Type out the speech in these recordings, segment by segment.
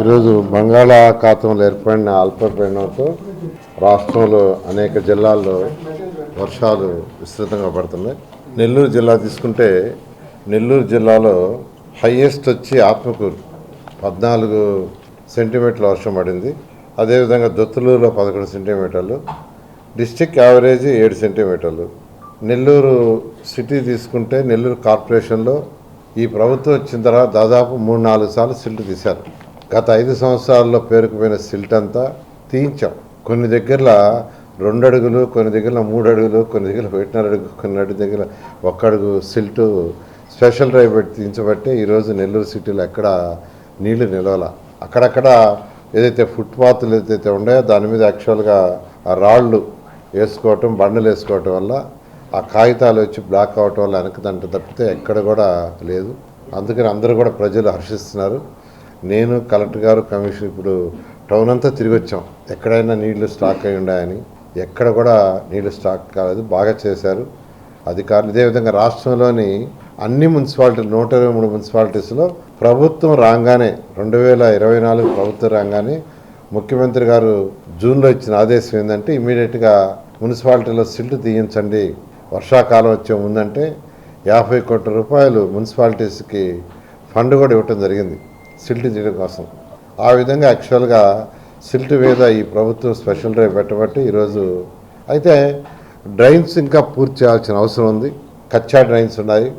ఈరోజు బంగాళాఖాతంలో ఏర్పడిన అల్పపీడనంతో రాష్ట్రంలో అనేక జిల్లాల్లో వర్షాలు విస్తృతంగా పడుతున్నాయి. నెల్లూరు జిల్లా తీసుకుంటే నెల్లూరు జిల్లాలో హయ్యెస్ట్ వచ్చి ఆత్మకూరు పద్నాలుగు సెంటీమీటర్ల వర్షం పడింది. అదేవిధంగా దొత్తులూరులో పదకొండు సెంటీమీటర్లు డిస్టిక్ యావరేజ్ ఏడు సెంటీమీటర్లు. నెల్లూరు సిటీ తీసుకుంటే నెల్లూరు కార్పొరేషన్లో ఈ ప్రభుత్వం వచ్చిన తర్వాత దాదాపు మూడు నాలుగు సార్లు సిల్ట్ తీశారు. గత ఐదు సంవత్సరాల్లో పేరుకుపోయిన సిల్ట్ అంతా తీయించాం. కొన్ని దగ్గరలో రెండు అడుగులు కొన్ని దగ్గర మూడు అడుగులు కొన్ని దగ్గర ఒకటిన్నర అడుగు కొన్ని అడుగు దగ్గర ఒక్క అడుగు సిల్టు స్పెషల్ డ్రైవ్ పెట్టి తీయించబట్టే ఈరోజు నెల్లూరు సిటీలో ఎక్కడ నీళ్ళు నిలవల. అక్కడక్కడ ఏదైతే ఫుట్పాత్లు ఏదైతే ఉన్నాయో దాని మీద యాక్చువల్గా ఆ రాళ్ళు వేసుకోవటం బండలు వేసుకోవటం వల్ల ఆ కాగితాలు వచ్చి బ్లాక్ అవటం వల్ల వెనకదంట తప్పితే ఎక్కడ కూడా లేదు. అందుకని అందరూ కూడా ప్రజలు హర్షిస్తున్నారు. నేను కలెక్టర్ గారు కమిషన్ ఇప్పుడు టౌన్ అంతా తిరిగి వచ్చాం. ఎక్కడైనా నీళ్ళు స్టాక్ అయి ఉన్నాయని ఎక్కడ కూడా నీళ్ళు స్టాక్ కాలేదు. బాగా చేశారు. అధికారులు ఇదే విధంగా రాష్ట్రంలోని అన్ని మున్సిపాలిటీలు నూట ఇరవై మూడు మున్సిపాలిటీస్లో ప్రభుత్వం రాగానే రెండు వేల ఇరవై నాలుగు ప్రభుత్వం రాగానే ముఖ్యమంత్రి గారు జూన్లో ఇచ్చిన ఆదేశం ఏంటంటే ఇమీడియట్గా మున్సిపాలిటీలో సిల్ట్ తీయించండి. వర్షాకాలం వచ్చే ముందంటే యాభై కోట్ల రూపాయలు మున్సిపాలిటీస్కి ఫండ్ కూడా ఇవ్వటం జరిగింది. సిల్ట్ చేయడం కోసం. ఆ విధంగా యాక్చువల్గా సిల్ట్ మీద ఈ ప్రభుత్వం స్పెషల్ డ్రైవ్ పెట్టబట్టి ఈరోజు అయితే డ్రైన్స్ ఇంకా పూర్తి చేయాల్సిన అవసరం ఉంది. కచ్చా డ్రైన్స్ ఉన్నాయి.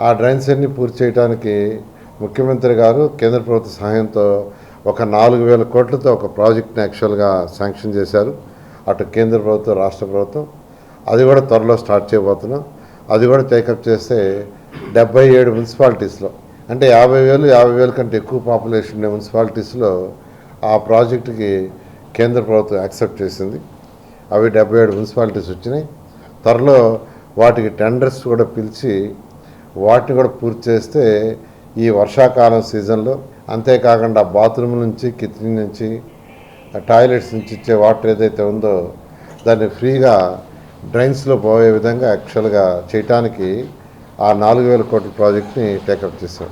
ఆ డ్రైన్స్ అన్ని పూర్తి చేయడానికి ముఖ్యమంత్రి గారు కేంద్ర ప్రభుత్వ సహాయంతో ఒక నాలుగు వేల కోట్లతో ఒక ప్రాజెక్ట్ని యాక్చువల్గా శాంక్షన్ చేశారు. అటు కేంద్ర ప్రభుత్వం రాష్ట్ర ప్రభుత్వం. అది కూడా త్వరలో స్టార్ట్ చేయబోతున్నాం. అది కూడా టేకప్ చేస్తే డెబ్బై ఏడు మున్సిపాలిటీస్లో అంటే యాభై వేలు యాభై వేల కంటే ఎక్కువ పాపులేషన్ మున్సిపాలిటీస్లో ఆ ప్రాజెక్టుకి కేంద్ర ప్రభుత్వం యాక్సెప్ట్ చేసింది. అవి డెబ్బై ఏడు మున్సిపాలిటీస్ వచ్చినాయి. త్వరలో వాటికి టెండర్స్ కూడా పిలిచి వాటిని కూడా పూర్తి చేస్తే ఈ వర్షాకాలం సీజన్లో అంతేకాకుండా బాత్రూమ్ నుంచి కిచెన్ నుంచి టాయిలెట్స్ నుంచి ఇచ్చే వాటర్ ఏదైతే ఉందో దాన్ని ఫ్రీగా డ్రైన్స్లో పోయే విధంగా యాక్చువల్గా చేయటానికి ఆ నాలుగు వేల కోట్ల ప్రాజెక్ట్ని టేకప్ చేశాం